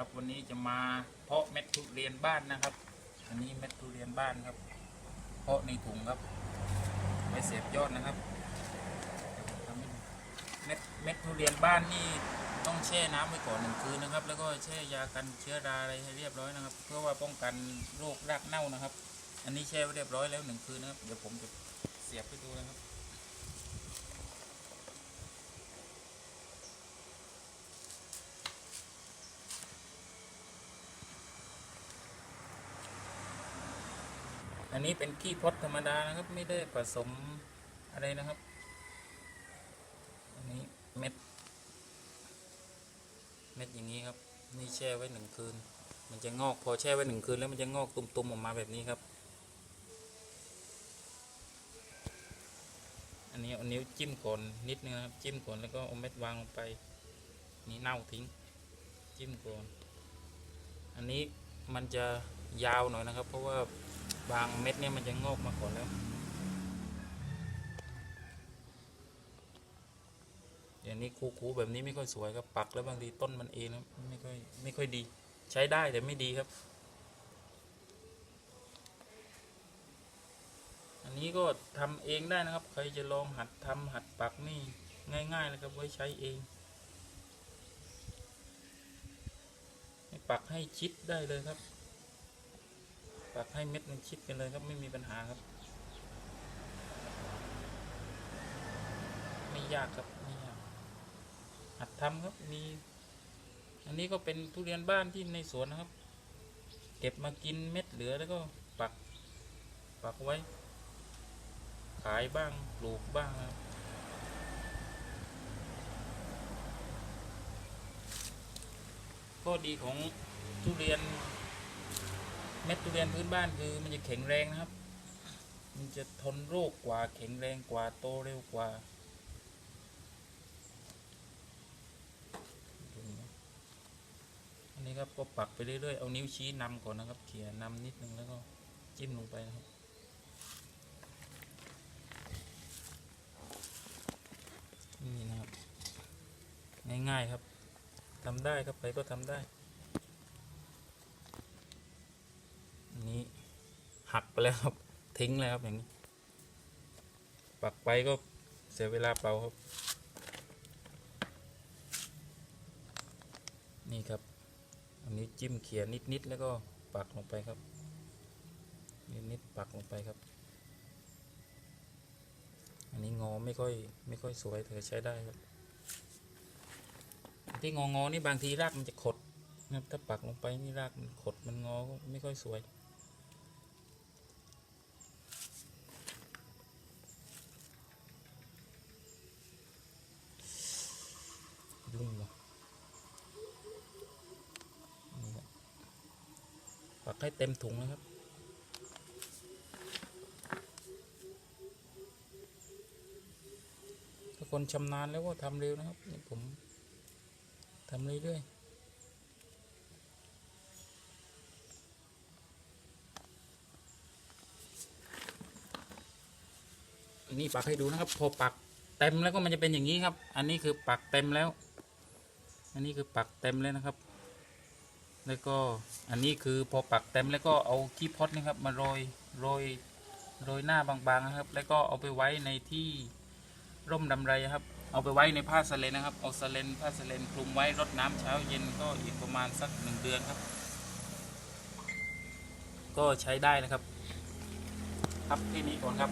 ครับ วันนี้จะมาเพาะเม็ดทุเรียนบ้านนะครับ อันนี้เม็ดทุเรียนบ้านครับ เพาะในถุงครับไว้เสียบยอดนะครับเดี๋ยวผมทำให้ดูเม็ดเม็ดทุเรียนบ้านนี่ต้องแช่น้ำไว้ก่อนหนึ่งคืนนะครับ แล้วก็แช่ยากันเชื้อราอะไรให้เรียบร้อยนะครับ เพื่อว่าป้องกันโรครากเน่านะครับ อันนี้แช่ไว้เรียบร้อยแล้วหนึ่งคืนนะครับ เดี๋ยวผมจะเสียบให้ดูนะครับ อันนี้เป็นขี้พดธรรมดานะครับ ไม่ได้ผสมอะไรนะครับ อันนี้เม็ด เม็ดอย่างนี้ครับ นี่แช่ไว้หนึ่งคืน มันจะงอกพอแช่ไว้หนึ่งคืนแล้วมันจะงอกตุ่มๆออกมาแบบนี้ครับ อันนี้เอานิ้วจิ้มก่อนนิดนึงนะครับ จิ้มก่อนแล้วก็เอาเม็ดวางลงไป นี่เน่าทิ้ง จิ้มก่อน อันนี้มันจะยาวหน่อยนะครับ เพราะว่า บางเม็ดเนี่ยมันจะงอกมาก่อนแล้ว อย่างนี้คูๆแบบนี้ไม่ค่อยสวยครับปักแล้วบางทีต้นมันเองนะไม่ค่อยไม่ค่อยดี ใช้ได้แต่ไม่ดีครับ อันนี้ก็ทำเองได้นะครับ ใครจะลองหัดทำหัดปักนี่ง่ายๆเลยครับไว้ใช้เองปักให้ชิดได้เลยครับ ปักให้เม็ดมันชิดกันเลยครับไม่มีปัญหาครับ ไม่ยากครับไม่ยากหัดทำครับมี อันนี้ก็เป็นทุเรียนบ้านที่ในสวนนะครับ เก็บมากินเม็ดเหลือแล้วก็ปัก ปักไว้ ขายบ้างปลูกบ้างครับข้อดีของทุเรียน เม็ดทุเรียนพื้นบ้านคือมันจะแข็งแรงนะครับ มันจะทนโรคกว่าแข็งแรงกว่าโตเร็วกว่าอันนี้ครับก็ปักไปเรื่อยๆ เอานิ้วชี้นำก่อนนะครับ เขี่ยนำนิดนึงแล้วก็จิ้มลงไปนะครับนี่นะครับ ง่ายๆครับทำได้ครับไปก็ทำได้ อันนี้ หักไปแล้วครับ ทิ้งเลยครับอย่างนี้ ปักไปก็เสียเวลาเปล่าครับ นี่ครับ อันนี้จิ้มเขียนิดๆแล้วก็ปักลงไปครับ นิดๆปักลงไปครับ อันนี้งอไม่ค่อยไม่ค่อยสวยแต่ใช้ได้ครับ ที่งองอนี่บางทีรากมันจะขดนะครับถ้าปักลงไปนี่รากมันขดมันงอไม่ค่อยสวยงว่ะนี่ครับปัก ให้เต็มถุงนะครับ ถ้าคนชำนาญแล้วก็ทำเร็วนะครับนี่ผมทำเรื่อยๆนี่ปักให้ดูนะครับพอปักเต็มแล้วก็มันจะเป็นอย่างนี้ครับ อันนี้คือปักเต็มแล้ว อันนี้คือปักเต็มแล้วนะครับ แล้วก็อันนี้คือพอปักเต็มแล้วก็เอาขี้พดนะครับมาโรยโรยโรยหน้าบางๆนะครับ แล้วก็เอาไปไว้ในที่ร่มดำไรครับ เอาไปไว้ในผ้าสเลนนะครับ เอาสเลนผ้าสเลนคลุมไว้รดน้ำเช้าเย็นก็อีกประมาณสักหนึ่งเดือนครับ ก็ใช้ได้นะครับ ครับที่นี้ก่อนครับ